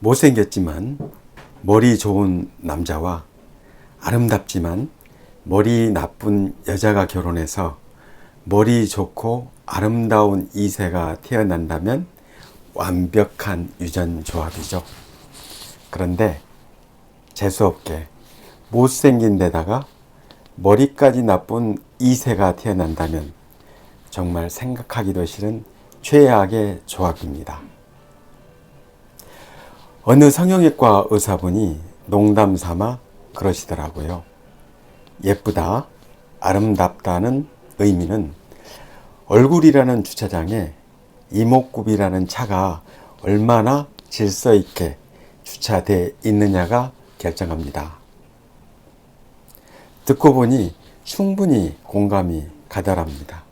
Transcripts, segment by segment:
못생겼지만 머리 좋은 남자와 아름답지만 머리 나쁜 여자가 결혼해서 머리 좋고 아름다운 이세가 태어난다면 완벽한 유전 조합이죠. 그런데 재수없게 못생긴 데다가 머리까지 나쁜 이세가 태어난다면 정말 생각하기도 싫은 최악의 조합입니다. 어느 성형외과 의사분이 농담 삼아 그러시더라고요. 예쁘다, 아름답다는 의미는 얼굴이라는 주차장에 이목구비라는 차가 얼마나 질서 있게 주차돼 있느냐가 결정합니다. 듣고 보니 충분히 공감이 가더랍니다.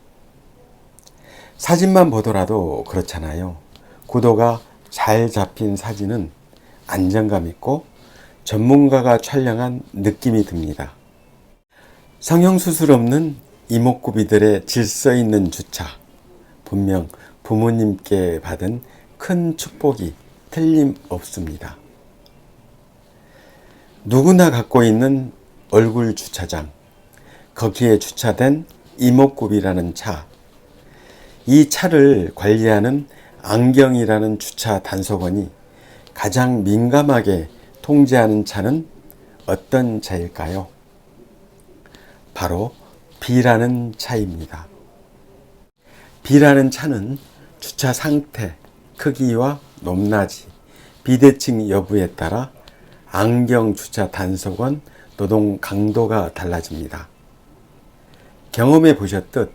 사진만 보더라도 그렇잖아요. 구도가 잘 잡힌 사진은 안정감 있고 전문가가 촬영한 느낌이 듭니다. 성형수술 없는 이목구비들의 질서 있는 주차. 분명 부모님께 받은 큰 축복이 틀림없습니다. 누구나 갖고 있는 얼굴 주차장. 거기에 주차된 이목구비라는 차. 이 차를 관리하는 안경이라는 주차 단속원이 가장 민감하게 통제하는 차는 어떤 차일까요? 바로 B라는 차입니다. B라는 차는 주차 상태, 크기와 높낮이, 비대칭 여부에 따라 안경 주차 단속원 노동 강도가 달라집니다. 경험해 보셨듯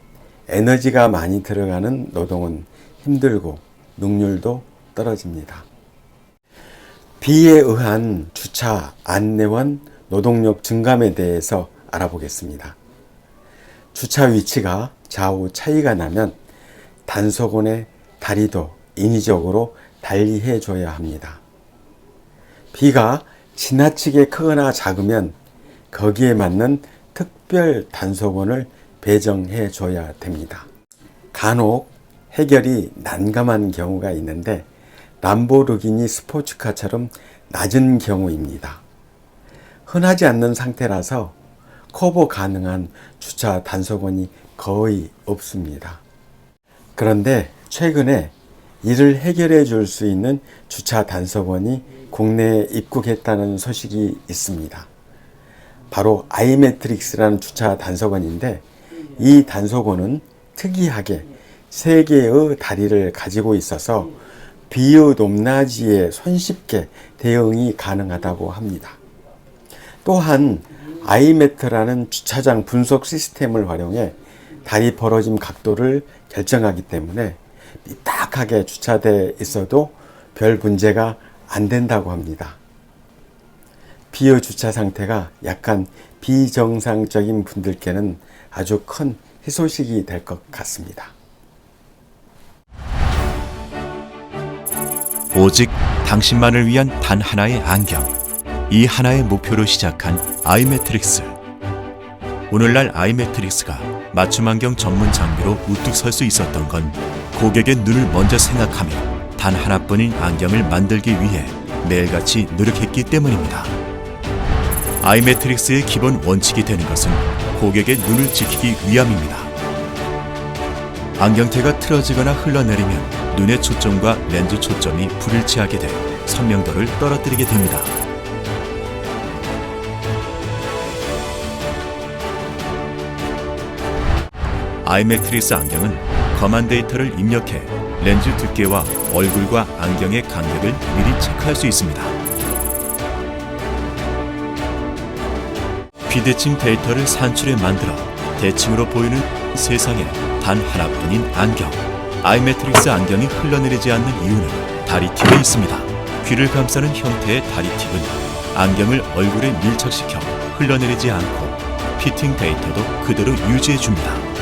에너지가 많이 들어가는 노동은 힘들고 능률도 떨어집니다. 비에 의한 주차 안내원 노동력 증감에 대해서 알아보겠습니다. 주차 위치가 좌우 차이가 나면 단속원의 다리도 인위적으로 달리해 줘야 합니다. 비가 지나치게 크거나 작으면 거기에 맞는 특별 단속원을 배정해 줘야 됩니다. 간혹 해결이 난감한 경우가 있는데 람보르기니 스포츠카처럼 낮은 경우입니다. 흔하지 않는 상태라서 커버 가능한 주차 단속원이 거의 없습니다. 그런데 최근에 이를 해결해 줄 수 있는 주차 단속원이 국내에 입국했다는 소식이 있습니다. 바로 아이매트릭스라는 주차 단속원인데 이 단속원은 특이하게 세 개의 다리를 가지고 있어서 비의 높낮이에 손쉽게 대응이 가능하다고 합니다. 또한 아이매트라는 주차장 분석 시스템을 활용해 다리 벌어짐 각도를 결정하기 때문에 삐딱하게 주차돼 있어도 별 문제가 안 된다고 합니다. 비의 주차 상태가 약간 비정상적인 분들께는 아주 큰 희소식이 될 것 같습니다. 오직 당신만을 위한 단 하나의 안경. 이 하나의 목표로 시작한 아이매트릭스. 오늘날 아이매트릭스가 맞춤 안경 전문 장비로 우뚝 설 수 있었던 건 고객의 눈을 먼저 생각하며 단 하나뿐인 안경을 만들기 위해 매일같이 노력했기 때문입니다. 아이매트릭스의 기본 원칙이 되는 것은 고객의 눈을 지키기 위함입니다. 안경테가 틀어지거나 흘러내리면 눈의 초점과 렌즈 초점이 불일치하게 돼 선명도를 떨어뜨리게 됩니다. 아이매트리스 안경은 검안 데이터를 입력해 렌즈 두께와 얼굴과 안경의 간격을 미리 체크할 수 있습니다. 비대칭 데이터를 산출해 만들어 대칭으로 보이는 세상에 단 하나뿐인 안경. 아이매트릭스 안경이 흘러내리지 않는 이유는 다리 팁에 있습니다. 귀를 감싸는 형태의 다리 팁은 안경을 얼굴에 밀착시켜 흘러내리지 않고 피팅 데이터도 그대로 유지해 줍니다.